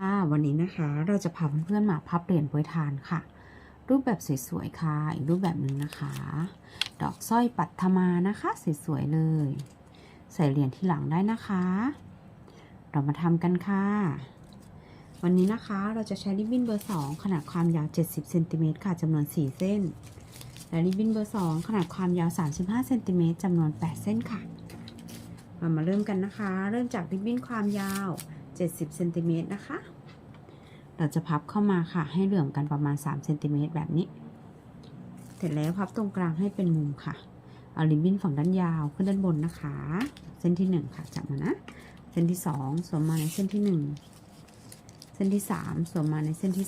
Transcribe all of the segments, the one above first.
ค่ะวันนี้นะคะเราจะพาเพื่อนๆมาพับเหรียญโปรยทานค่ะ รูปแบบสวยๆค่ะอีกรูปแบบหนึ่งนะคะ ดอกสร้อยปัทมานะคะสวยๆเลย ใส่เหรียญที่หลังได้นะคะ เรามาทำกันค่ะ วันนี้นะคะเราจะใช้ริบบิ้นเบอร์ 2 ขนาดความยาว 70เซนติเมตรค่ะจำนวน 4 เส้น และริบบิ้นเบอร์ 2 ขนาดความยาว 35เซนติเมตรจำนวน 8 เส้นค่ะ เรามาเริ่มกันนะคะ เริ่มจากริบบิ้นความยาว 70เซนติเมตรนะคะ เราจะพับเข้ามาค่ะ ให้เหลื่อมกันประมาณ3เซนติเมตรแบบนี้ เสร็จแล้วพับตรงกลางให้เป็นมุมค่ะ เอาริบบิ้นฝั่งด้านยาวขึ้นด้านบนนะคะ เส้นที่ 1 ค่ะจับมานะ เส้นที่ 2 สวมมาในเส้นที่ 1 เส้นที่ 3 สวมมาในเส้นที่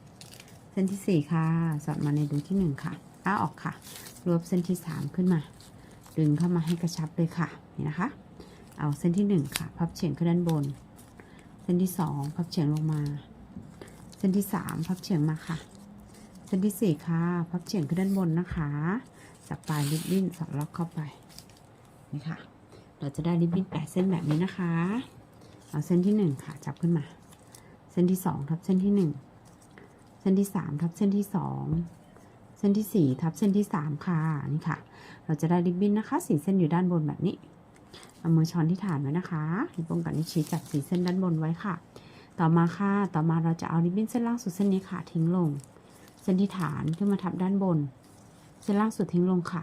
2 เส้นที่ 4 ค่ะ สอดมาในรูที่ 1 ค่ะอ้าออกค่ะ รวบเส้นที่ 3 ขึ้นมา ดึงเข้ามาให้กระชับเลยค่ะ นี่นะคะเอาเส้นที่ 1 ค่ะ พับเฉียงขึ้นด้านบน เส้นที่2พับเฉียงลงมา เส้นที่3พับเฉียงมาค่ะ เส้นที่4ค่ะ พับเฉียงขึ้นด้านบนนะคะจับปลายริบบิ้นสอดล็อกเข้าไปนี่ค่ะ เราจะได้ริบบิ้นแปดเส้นแบบนี้นะคะ เอาเส้นที่1ค่ะ จับขึ้นมา เส้นที่2ทับเส้นที่1เส้นที่3ทับเส้นที่2เส้นที่4ทับเส้นที่3ค่ะนี่ค่ะ เราจะได้ริบบิ้นนะคะสีเส้นอยู่ด้านบนแบบนี้ เอามือช้อนที่ฐานไว้นะคะนิ้วโป้งกับนิ้วชี้จับสีเส้นด้านบนไว้ค่ะ ต่อมาค่ะ ต่อมาเราจะเอาริบบิ้นเส้นล่างสุดเส้นนี้ค่ะ ทิ้งลง เส้นที่ฐานขึ้นมาทับด้านบน เส้นล่างสุดทิ้งลงค่ะ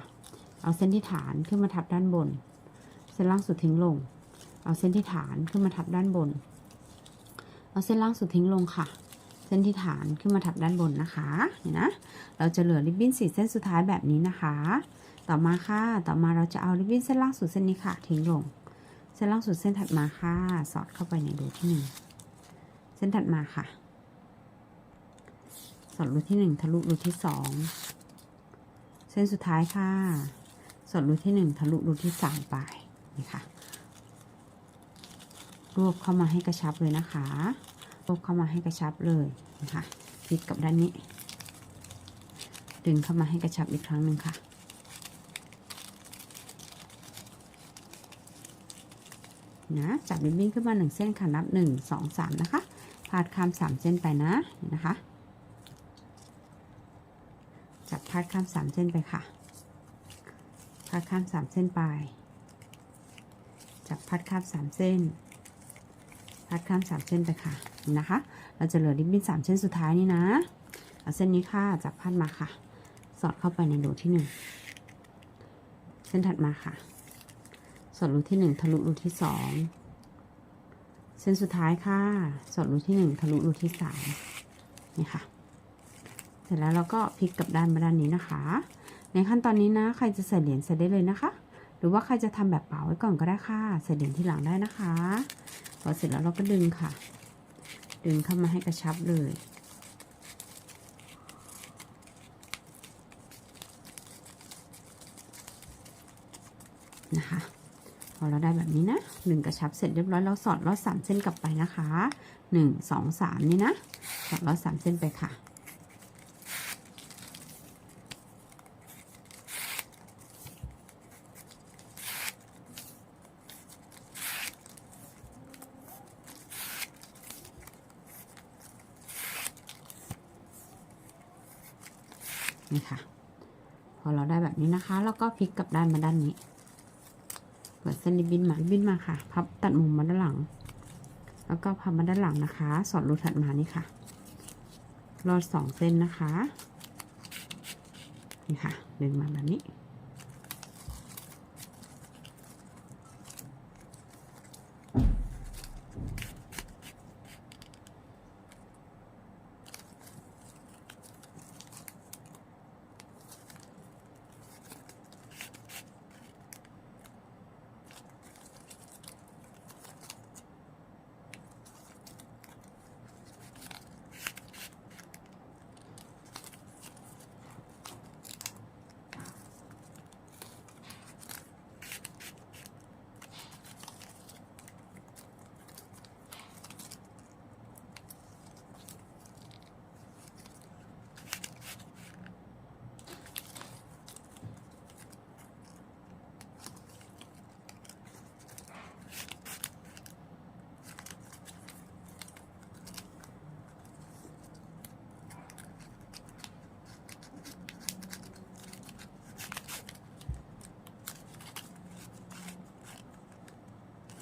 เอาเส้นที่ฐานขึ้นมาทับด้านบน เส้นล่างสุดทิ้งลง เอาเส้นที่ฐานขึ้นมาทับด้านบน เอาเส้นล่างสุดทิ้งลงค่ะเส้นที่ฐานขึ้นมาทับด้านบนนะคะเนี่ยนะ เราจะเหลือริบบิ้นสีเส้นสุดท้ายแบบนี้นะคะ ต่อมาค่ะ ต่อมาเราจะเอาริบบิ้นเส้นล่างสุดเส้นนี้ค่ะ ทิ้งลง เส้นล่างสุดเส้นถัดมาค่ะ สอดเข้าไปในรูที่หนึ่งเส้นถัดมาค่ะ สอดรูที่หนึ่งทะลุรูที่สองเส้นสุดท้ายค่ะ สอดรูที่หนึ่งทะลุรูที่สามไปนี่ค่ะ รวบเข้ามาให้กระชับเลยนะคะ รวบเข้ามาให้กระชับเลยนะคะพลิกกับด้านนี้ ดึงเข้ามาให้กระชับอีกครั้งหนึ่งค่ะ นะจับริบบิ้นขึ้นมาหนึ่งเส้นค่ะนับหนึ่งสองสามนะคะพาดข้ามสามเส้นไปนะนะคะ จับพาดข้ามสามเส้นไปค่ะพาดข้ามสามเส้นไป จับพาดข้ามสามเส้นพาดข้ามสามเส้นไปค่ะนะคะ เราจะเหลือริบบิ้นสามเส้นสุดท้ายนี่นะเอาเส้นนี้ค่ะจับพาดมาค่ะ สอดเข้าไปในรูที่หนึ่งเส้นถัดมาค่ะ อดรูที่หนึ่งทะลุรูที่สองเส้นสุดท้ายค่ะ สอดรูที่หนึ่งทะลุรูที่สามนี่ค่ะ เสร็จแล้วเราก็พลิกกลับด้านมาด้านนี้นะคะ ในขั้นตอนนี้นะ ใครจะใส่เหรียญใส่ได้เลยนะคะ หรือว่าใครจะทำแบบเปล่าไว้ก่อนก็ได้ค่ะ ใส่เหรียญที่หลังได้นะคะ พอเสร็จแล้วเราก็ดึงค่ะ ดึงเข้ามาให้กระชับเลยนะคะ อเราได้แบบนี้นะหนึ่งกระชับเสร็จเรียบร้อยเราสอดลอดสามเส้นกลับไปนะคะหนึ่งสองสามนี่นะสอดลอดสามเส้นไปค่ะ นี่ค่ะ พอเราได้แบบนี้นะคะ แล้วก็พลิกกลับด้านมาด้านนี้ ส้นริบบิ้นมาริบินมาค่ะ พับตัดมุมมาด้านหลัง แล้วก็พับมาด้านหลังนะคะ สอดรูถัดมานี่ค่ะ รอดสองเส้นนะคะ นี่ค่ะ ดึงมาแบบนี้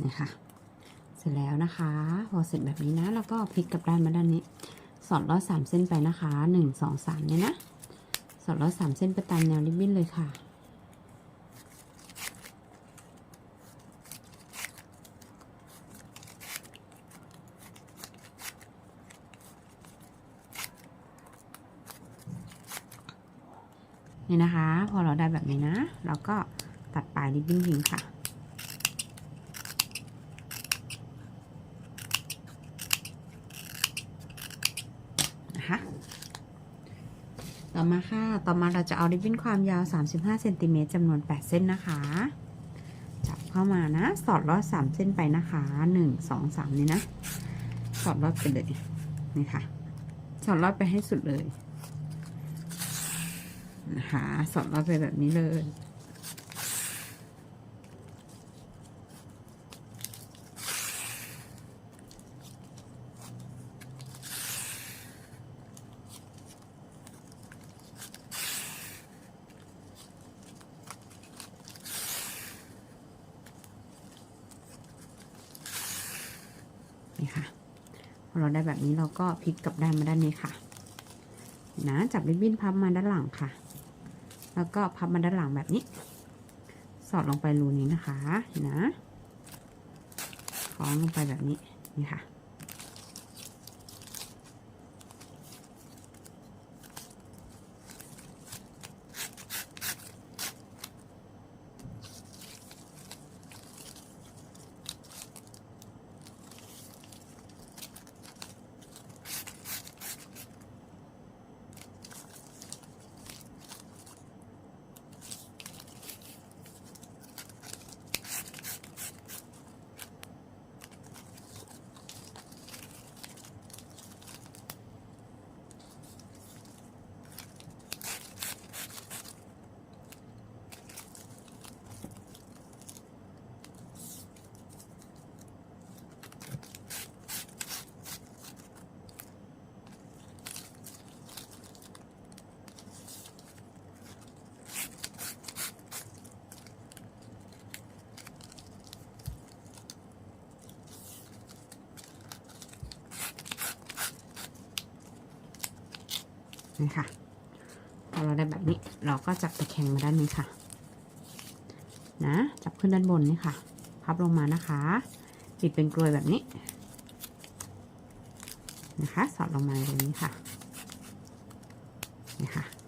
นี่ค่ะ เสร็จแล้วนะคะ พอเสร็จแบบนี้นะ แล้วก็พลิกกลับด้านมาด้านนี้ สอดลอดสามเส้นไปนะคะหนึ่งสองสามเนี่ยนะ สอดลอดสามเส้นไปตามแนวริบบิ้นเลยค่ะนี่นะคะ พอเราได้แบบนี้นะ เราก็ตัดปลายริบบิ้นทิ้งค่ะ ต่อมาค่ะ ต่อมาเราจะเอาริบบิ้นความยาว 35เซนติเมตรจำนวน 8 เส้นนะคะ จับเข้ามานะ สอดรอด 3 เส้นไปนะคะ 1 2 3 นี่นะ สอดรอดไปเลย นี่ค่ะ สอดรอดไปให้สุดเลย นะคะ สอดรอดไปแบบนี้เลย เราได้แบบนี้เราก็พลิกกลับด้านมาด้านนี้ค่ะ นะจับริบบิ้นพับมาด้านหลังค่ะ แล้วก็พับมาด้านหลังแบบนี้ สอดลงไปรูนี้นะคะนะคล้องลงไปแบบนี้นี่ค่ะ นี้ค่ะ พอเราได้แบบนี้เราก็จับตะแคงมาด้านนี้ค่ะ นะจับขึ้นด้านบนนี่ค่ะ พับลงมานะคะปิดเป็นกลวยแบบนี้ นะคะ สอดลงมาตรงนี้ค่ะนี่ค่ะ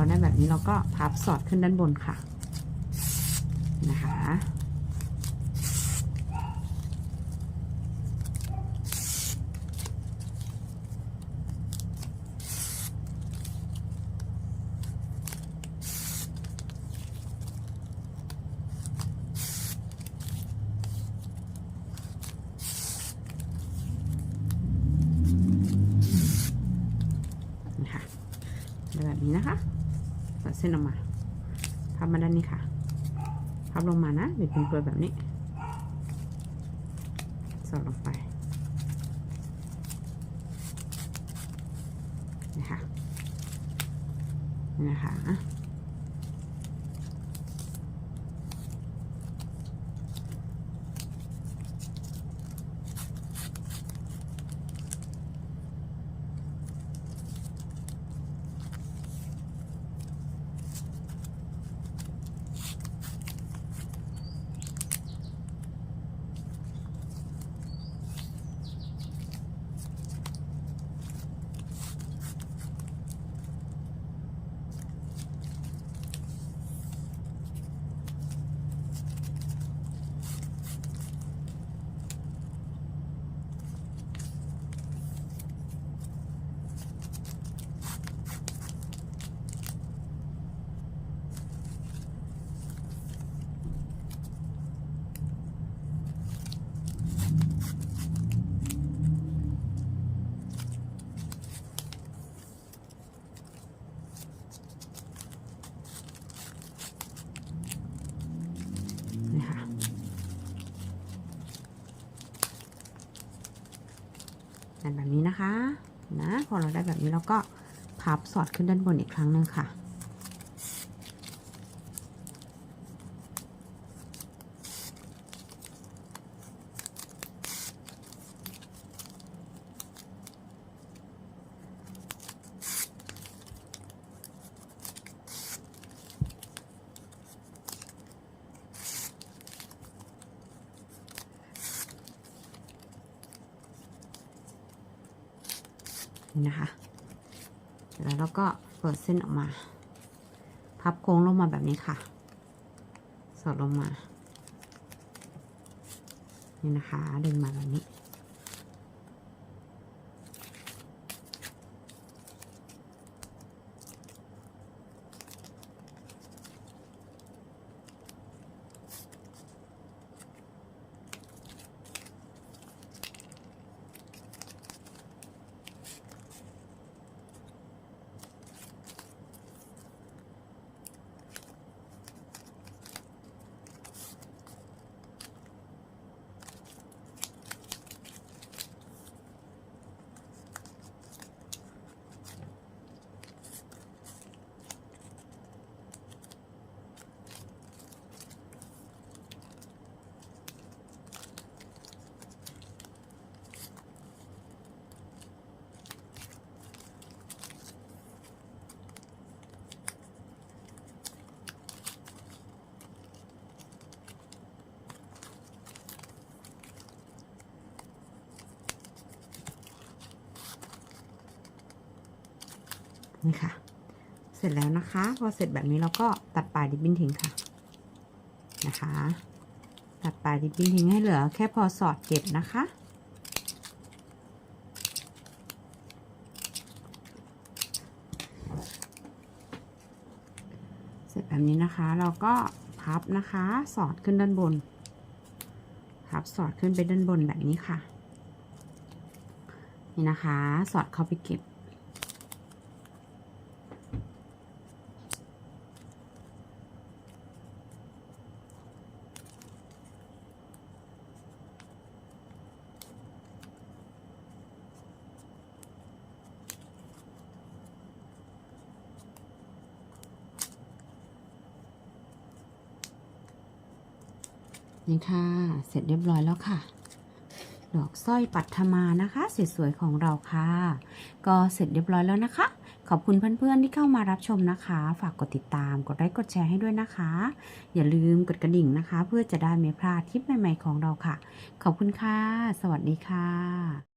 เราได้แบบนี้เราก็พับสอดขึ้นด้านบนค่ะนะคะ นี่ค่ะได้แบบนี้นะคะ ตัดเส้นออกมาพับมาด้านนี้ค่ะพับลงมานะบิดเป็นเกลวยแบบนี้ สอดลงไปนี่ค่ะนี่นะคะ แบบนี้นะคะนะพอเราได้แบบนี้เราก็พับสอดขึ้นด้านบนอีกครั้งหนึ่งค่ะ นะคะ แล้วเราก็เปิดเส้นออกมา พับโค้งลงมาแบบนี้ค่ะ สอดลงมา นี่นะคะ ดึงมาแบบนี้ นี่ค่ะ เสร็จแล้วนะคะ พอเสร็จแบบนี้เราก็ตัดปลายริบบิ้นทิ้งค่ะ นะคะ ตัดปลายริบบิ้นทิ้งให้เหลือ แค่พอสอดเก็บนะคะเสร็จแบบนี้นะคะเราก็พับนะคะ สอดขึ้นด้านบน พับสอดขึ้นไปด้านบนแบบนี้ค่ะ นี่นะคะ สอดเข้าไปเก็บ นี่ค่ะ เสร็จเรียบร้อยแล้วค่ะ ดอกสร้อยปัทมานะคะสวยๆของเราค่ะ ก็เสร็จเรียบร้อยแล้วนะคะ ขอบคุณเพื่อนๆที่เข้ามารับชมนะคะ ฝากกดติดตาม กดไลค์กดแชร์ให้ด้วยนะคะ อย่าลืมกดกระดิ่งนะคะ เพื่อจะได้ไม่พลาดคลิปใหม่ๆของเราค่ะ ขอบคุณค่ะ สวัสดีค่ะ